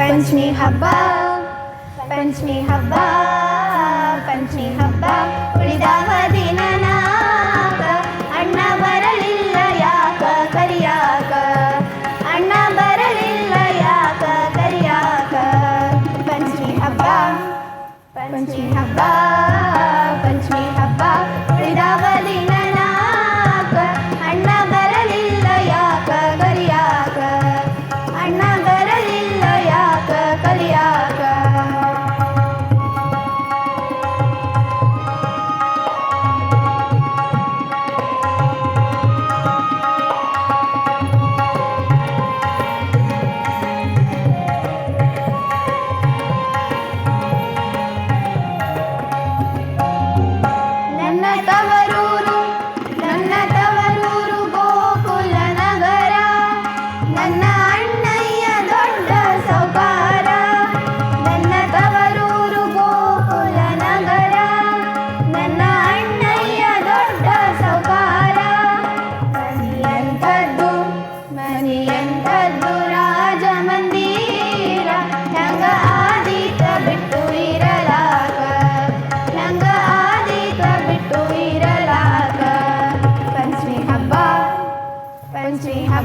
ಪಂಚಮಿ ಹಬ್ಬ ಪಂಚಮಿ ಹಬ್ಬ ಪಂಚಮಿ ಹಬ್ಬ. ಉಳಿದವ ದಿನ ಅಣ್ಣ ಬರಲಿಲ್ಲ ಯಾಕ, ಕರಿಯಾಕ? ಅಣ್ಣ ಬರಲಿಲ್ಲ ಯಾಕ, ಕರಿಯಾಕ? ಪಂಚಮಿ ಹಬ್ಬ ಪಂಚಮಿ ಹಬ್ಬ.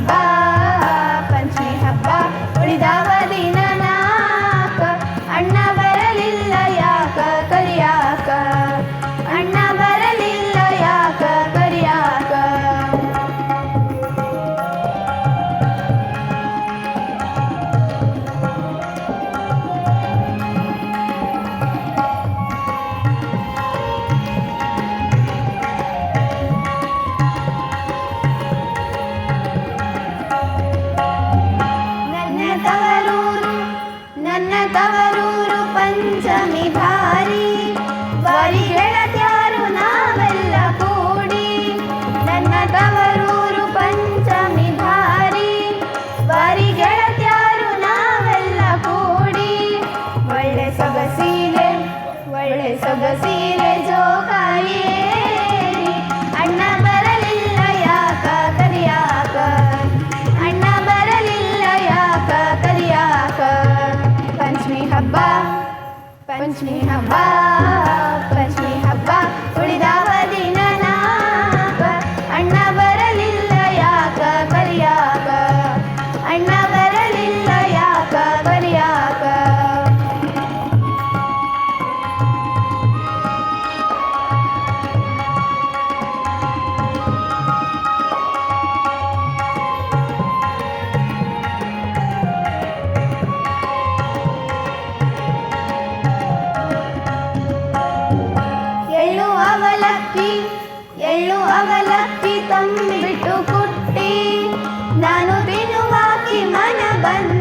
Bye. ತವರೂರು, ನನ್ನ ತವರೂರು ಪಂಚಮಿ ಭಾರಿ. ಬಾರಿ ಗೆಳತ್ಯಾರು ನಾವೆಲ್ಲ ಕೂಡಿ, ನನ್ನ ತವರೂರು ಪಂಚಮಿ ಭಾರಿ. ಬಾರಿ ಗೆಳತ್ಯಾರು ನಾವೆಲ್ಲ ಕೂಡಿ, ಒಳ್ಳೆ ಸೊಗಸೀರೆ ಒಳ್ಳೆ ಸೊಗಸೀರೆ me how ಎಳ್ಳು ಅವಲಕ್ಕಿ ತಂಬಿಟ್ಟು ಕುಟ್ಟಿ ನಾನು ತಿನ್ನುವಾಕಿ ಮನ ಬಂದ